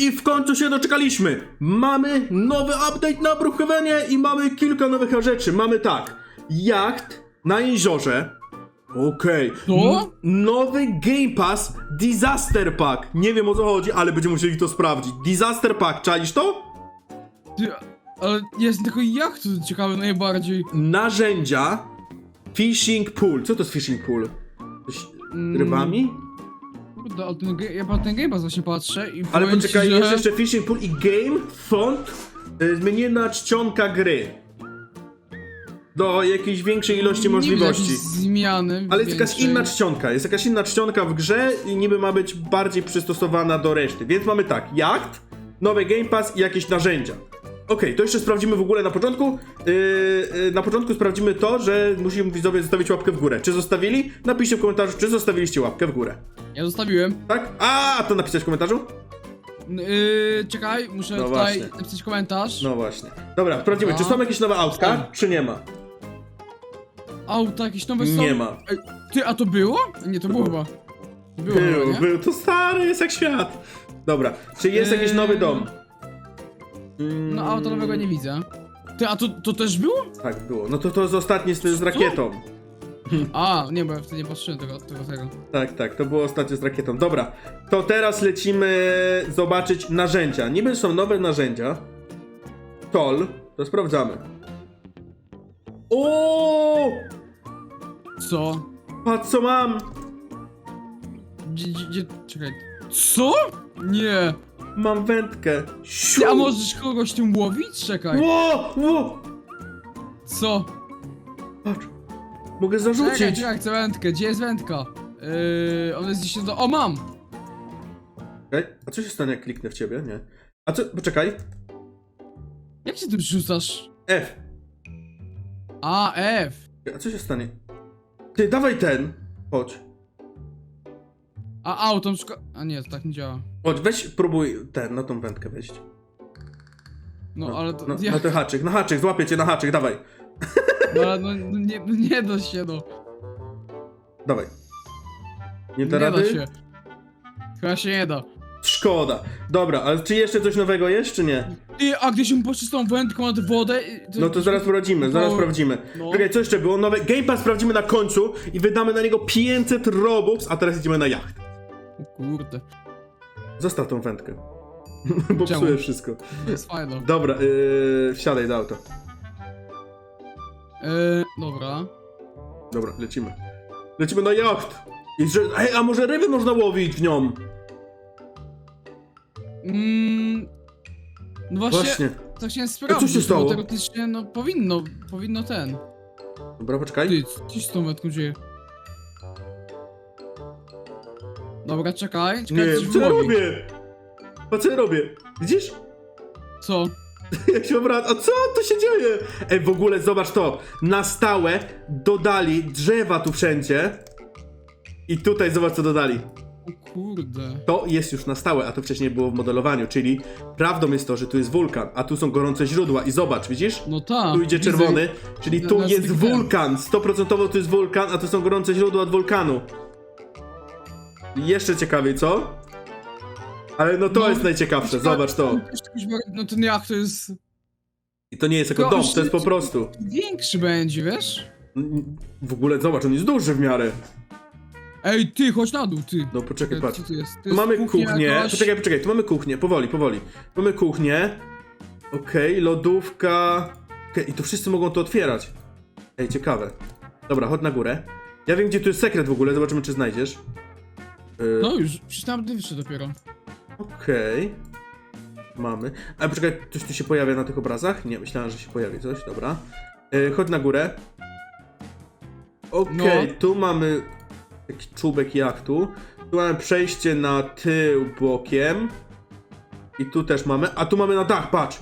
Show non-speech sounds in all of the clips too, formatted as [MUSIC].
I w końcu się doczekaliśmy. Mamy nowy update na Brookhavenie i mamy kilka nowych rzeczy. Mamy tak, jacht na jeziorze. Okej. Co? N- Nowy Game Pass Disaster Pack. Nie wiem o co chodzi, ale będziemy musieli to sprawdzić. Disaster Pack, czaisz to? Ale jest tylko jak to ciekawe najbardziej. Narzędzia Fishing Pool. Co to jest Fishing Pool? Coś Mm, rybami? Kurde, ale ten, ge- ja na ten Game Pass właśnie patrzę i Ale powiem ci, poczekaj, że... jest jeszcze Fishing Pool i Game Font y, zmieniona czcionka gry. Do jakiejś większej ilości Nie możliwości. jakiejś zmiany Ale jest jakaś większej. inna czcionka, jest jakaś inna czcionka w grze i niby ma być bardziej przystosowana do reszty. Więc mamy tak, jacht, nowy Game Pass i jakieś narzędzia. Okej, to jeszcze sprawdzimy w ogóle na początku. Yy, yy, na początku sprawdzimy to, że musimy widzowie zostawić łapkę w górę. Czy zostawili? Napiszcie w komentarzu, czy zostawiliście łapkę w górę. Ja zostawiłem. Tak? A, to napisać w komentarzu? Yy, czekaj, muszę No tutaj właśnie. napisać komentarz. No właśnie. Dobra, sprawdzimy, czy są jakieś nowe autka, czy nie ma. Auta jakieś nowe są? Nie ma. Ej, ty, a to było? Nie, to było chyba. Było, chyba, Był, nie? był, to stary jest jak świat. Dobra, czy jest jakiś Eee. nowy dom? Mm, No auta nowego nie widzę. Ty, a to, to też było? Tak, było. No to to jest ostatnie z, z rakietą. [LAUGHS] A, nie, bo ja wtedy nie patrzyłem tego, tego, tego. Tak, tak, to było ostatnie z rakietą. Dobra, to teraz lecimy zobaczyć narzędzia. Niby są nowe narzędzia. Tol, to sprawdzamy. O! Co? Patrz co mam! Gdzie, gdzie, gdzie, czekaj. Co? Nie. Mam wędkę. Siu! Ty, a możesz kogoś tym łowić? Czekaj. Ło! Ło! Co? Patrz. Mogę Czekaj, zarzucić. czekaj, chcę wędkę. Gdzie jest wędka? Yy, on jest gdzieś do... O, mam! Okej, A co się stanie jak kliknę w ciebie? Nie. A co? Poczekaj. Jak się tym rzucasz? F. A, F. A co się stanie? Ty, dawaj ten. Chodź. A, auto, szko... A nie, to tak nie działa. Chodź, weź, próbuj ten, na tą wędkę wejść. No, ale to... Na, ja, na ten haczyk, na haczyk, złapię cię na haczyk, dawaj. [LAUGHS] no, ale no, no, nie, no, nie da się, no. Dawaj. Nie da Nie rady? da się. Chyba się nie da. Szkoda. Dobra, ale czy jeszcze coś nowego jest, czy nie? Ty, a gdzieś się poszli z tą wędką nad wodę... i- No to zaraz sprawdzimy, zaraz No. sprawdzimy. No. Czekaj, co jeszcze było? Nowe Game Pass sprawdzimy na końcu i wydamy na niego 500 Robux, a teraz idziemy na jacht. O kurde, Zostaw tą wędkę. [LAUGHS] Bo Czemu? psuje wszystko. jest fajne. Dobra, yy, wsiadaj do auta. Yy, dobra. Dobra, lecimy. Lecimy na jacht. I że, ej, a może ryby można łowić w nią? Mm, no właśnie, Właśnie. to chciałem sprawdzić, co się stało? bo teoretycznie, no powinno, powinno ten. Dobra, poczekaj. Ty, coś z tą wędką dzieje. Dobra, czekaj, czekaj, Nie, coś co ja robię? A co ja robię? Widzisz? Co? [LAUGHS] Jak się obraca. A co tu się dzieje? Ej, w ogóle zobacz to. Na stałe dodali drzewa tu wszędzie. I tutaj zobacz co dodali. O kurde. To jest już na stałe, a to wcześniej było w modelowaniu, czyli prawdą jest to, że tu jest wulkan, a tu są gorące źródła i zobacz, widzisz? No tak. Tu idzie widzę. czerwony, czyli na- tu na jest styk wulkan. 100% tu jest wulkan, a tu są gorące źródła od wulkanu. Jeszcze ciekawiej, co? Ale no to No, jest najciekawsze, zobacz to. No ten jak to jest I to nie jest jako To dom, to jest po prostu. większy będzie, wiesz? W ogóle zobacz, on jest duży w miarę. Ej, ty, chodź na dół, ty. No poczekaj, patrz. Co tu jest? To Tu jest mamy kuchnia kuchnię. jakaś? Poczekaj, poczekaj, tu mamy kuchnię, powoli, powoli. Mamy kuchnię. Okej, lodówka. Okej, i tu wszyscy mogą to otwierać. Ej, ciekawe. Dobra, chodź na górę. Ja wiem, gdzie tu jest sekret w ogóle, zobaczymy, czy znajdziesz. Yy, No już, przecież tam wyższy dopiero. Okej. Mamy. A poczekaj, coś tu się pojawia na tych obrazach? Nie, myślałem, że się pojawi coś, dobra. Yy, chodź na górę. Okej, No. tu mamy taki czubek jachtu. Tu mamy przejście na tył bokiem. I tu też mamy. A tu mamy na dach, patrz!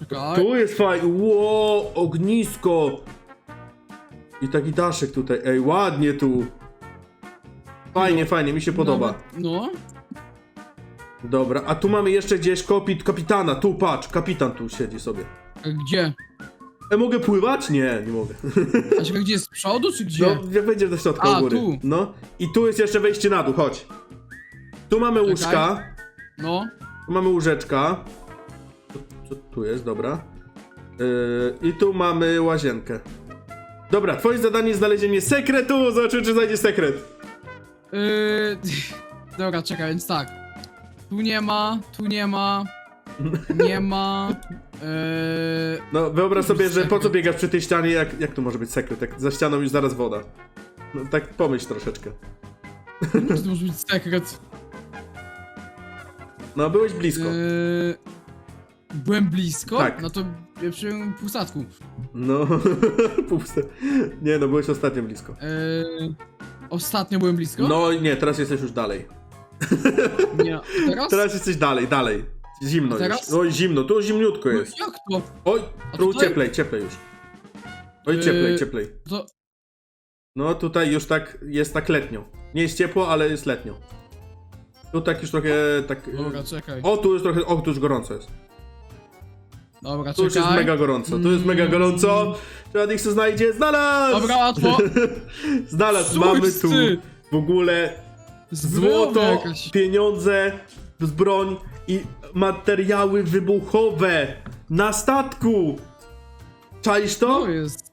Czekaj. Tu jest fajnie. Ło, ognisko! I taki daszek tutaj. Ej, ładnie tu. Fajnie, fajnie, mi się podoba. No. Dobra, a tu mamy jeszcze gdzieś kopit kapitana. Tu patrz, kapitan tu siedzi sobie. A gdzie? E, mogę pływać? Nie, nie mogę. A czekaj, gdzie jest z przodu, czy gdzie? No, jak wejdziesz do środka A, u góry. tu. No. I tu jest jeszcze wejście na dół, chodź. Tu mamy Czekaj. łóżka. No. Tu mamy łóżeczka. Co, co tu jest? Dobra. Yy, I tu mamy łazienkę. Dobra, twoje zadanie jest znalezienie sekretu. Zobaczymy, czy znajdzie sekret. Yy... [LAUGHS] Dobra, czekaj, więc tak. Tu nie ma, tu nie ma. Nie ma. Yy... No, wyobraź sobie, że po co biegasz przy tej ścianie, jak, jak tu może być sekret? Jak za ścianą już zaraz woda. No, tak pomyśl troszeczkę. Czy to może być sekret? No, byłeś blisko. Yy... Byłem blisko? Tak. No to ja przy półstatku. No, [LAUGHS] puste. Nie, no, byłeś ostatnio blisko. Yy... Ostatnio byłem blisko? No, nie, teraz jesteś już dalej. [LAUGHS] Nie. Teraz? Teraz jesteś dalej, dalej. Zimno A teraz? już. Oj, zimno, tu zimniutko No, jest. Jak to? Oj, A tu tutaj? cieplej, cieplej już. Oj, Yy, cieplej, cieplej. To... No tutaj już tak jest tak letnio. Nie jest ciepło, ale jest letnio. Tu tak już trochę tak. Dobra, czekaj. O, tu jest trochę. O, tu już gorąco jest. Dobra, Tu już jest czekaj. mega gorąco. Tu jest mega gorąco. Czy Nix to znajdzie? Znalazł! Dobra, łatwo. [LAUGHS] Znalazł. Mamy tu w ogóle Zbroja złoto, jakaś. pieniądze, zbroń i materiały wybuchowe na statku. Czaisz to? To jest.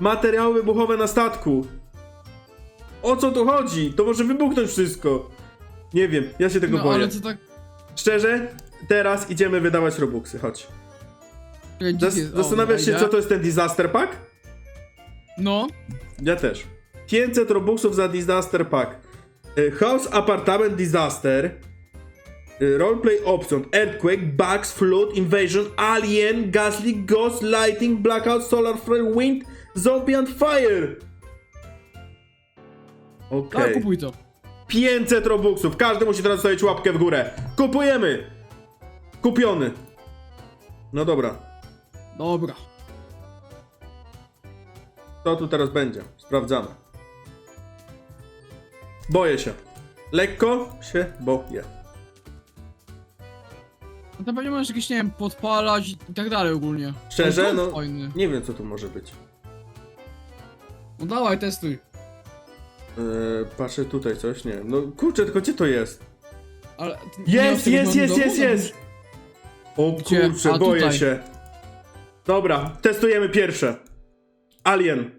Materiały wybuchowe na statku. O co tu chodzi? To może wybuchnąć wszystko. Nie wiem, ja się tego No boję. ale to tak. Szczerze, teraz idziemy wydawać robuxy, chodź. Zas zastanawiasz się, co to jest ten disaster pack? No. Ja też. 500 robuxów za disaster pack. Y, House Apartment Disaster. y, Roleplay Option. Earthquake, Bugs, Flood, Invasion, Alien, Leak, Ghost, Lighting, Blackout, Solar Flare, Wind, Zombie and Fire. Okej. Tak, kupuj to. 500 robuxów. Każdy musi teraz zostawić łapkę w górę. Kupujemy. Kupiony. No dobra. Dobra. Co tu teraz będzie? Sprawdzamy. Boję się. Lekko się boję. No to pewnie możesz jakieś, nie wiem, podpalać i tak dalej ogólnie. Szczerze, no Fajny. nie wiem co tu może być. No dawaj, testuj. Yy, patrzę tutaj coś, nie wiem. No kurczę, tylko gdzie to jest? Ale. ty nie Jest, tego jest, jest, domu? jest, jest! O Gdzie? kurczę, A, boję tutaj. się. Dobra, testujemy pierwsze. Alien.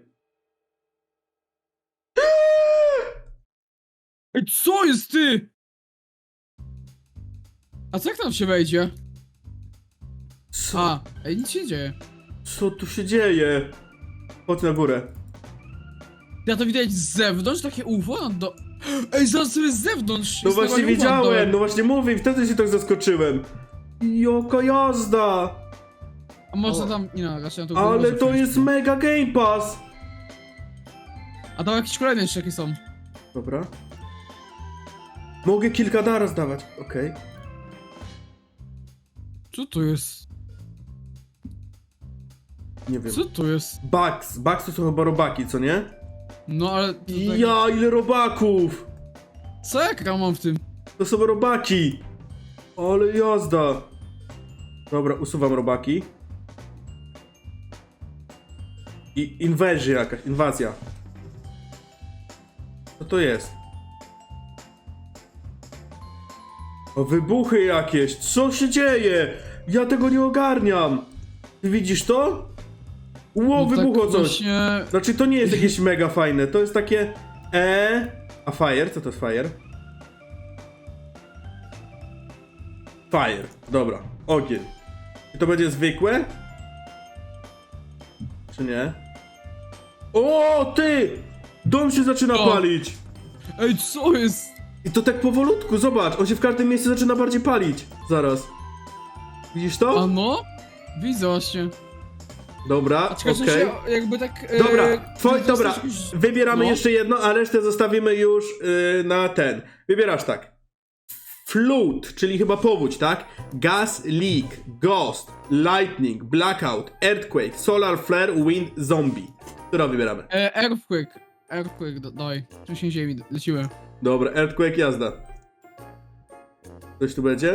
Ej, co jest ty? A co jak tam się wejdzie? Co, A, ej, nic się nie dzieje. co tu się dzieje? Chodź na górę. Ja to widać z zewnątrz, takie UFO? Do... Ej, zobacz sobie z zewnątrz! No jest właśnie UFO widziałem, no właśnie mówię i wtedy się tak zaskoczyłem. Joko jazda! A można O. tam... Nie no, raczej na to Ale to jest mega Game Pass! A tam jakieś kolejne jeszcze jakie są. Dobra. Mogę kilka naraz dawać, okej. Co to jest? Nie wiem. Co to jest? Bugs, Bugs to są chyba robaki, co nie? No ale... To tak... Ja, ile robaków! Co ekran mam w tym? To są robaki! Ale jazda! Dobra, usuwam robaki. I inwazja jakaś, inwazja. Co to jest? O, wybuchy jakieś! Co się dzieje? Ja tego nie ogarniam! Ty widzisz to? Ło, No tak wybuchło coś! Właśnie... Znaczy to nie jest jakieś [LAUGHS] mega fajne, to jest takie E. A fire? Co to jest fire? Fire, dobra, ogień. I to będzie zwykłe? Czy nie? O, ty! Dom się zaczyna O. palić! Ej, co jest? I to tak powolutku, zobacz, on się w każdym miejscu zaczyna bardziej palić. Zaraz. Widzisz to? A no? Widzę właśnie. Dobra, A czekaj, okej. jakby tak... e, Dobra, twoi, to dobra, jakiś- wybieramy no. jeszcze jedno, a resztę zostawimy już yy, na ten. Wybierasz tak. Flood, czyli chyba powódź, tak? Gas leak, ghost, lightning, blackout, earthquake, solar flare, wind, zombie. Która wybieramy? E, earthquake. Earthquake, da- dawaj. Trzęsienie ziemi, lecimy. Dobra, earthquake, jazda. Coś tu będzie?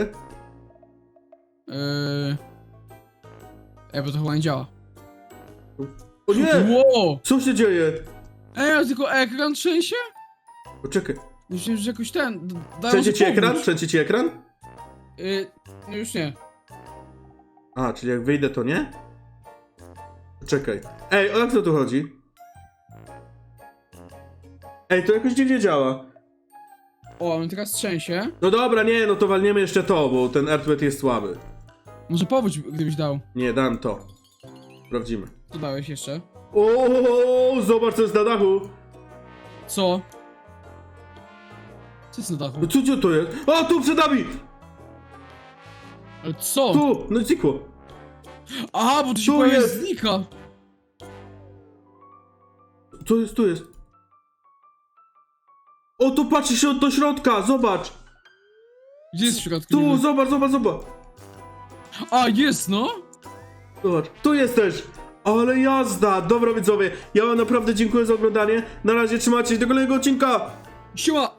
Eee... Ej, bo to chyba nie działa. O nie! Wow! Co się dzieje? Ej, tylko ekran trzęsie? Poczekaj. Myślałem, że jakoś ten... d- dają mi ci ekran? pomóc. Trzęsie ci ekran? Y, no już nie. A, czyli jak wyjdę, to nie? Czekaj. Ej, o to tu chodzi? Ej, to jakoś dziwnie działa. O, on teraz trzęsie. No dobra, nie, no to walniemy jeszcze to, bo ten Earthbed jest słaby. Może powódź, gdybyś dał. Nie, dam to. Sprawdzimy. Co dałeś jeszcze? O, zobacz co jest na dachu. Co? Co jest na dachu? No co, co to jest? O, tu przed nami! Ale co? Tu, no znikło. Aha, bo to się Tu pojawia jest. znika. Co jest, tu jest? O, tu patrzy się do środka, zobacz. Gdzie jest w środku? Tu, zobacz, zobacz, zobacz. A, jest no! Zobacz, tu jesteś! Ale jazda! Dobra widzowie, ja wam naprawdę dziękuję za oglądanie. Na razie trzymajcie się do kolejnego odcinka! Siła!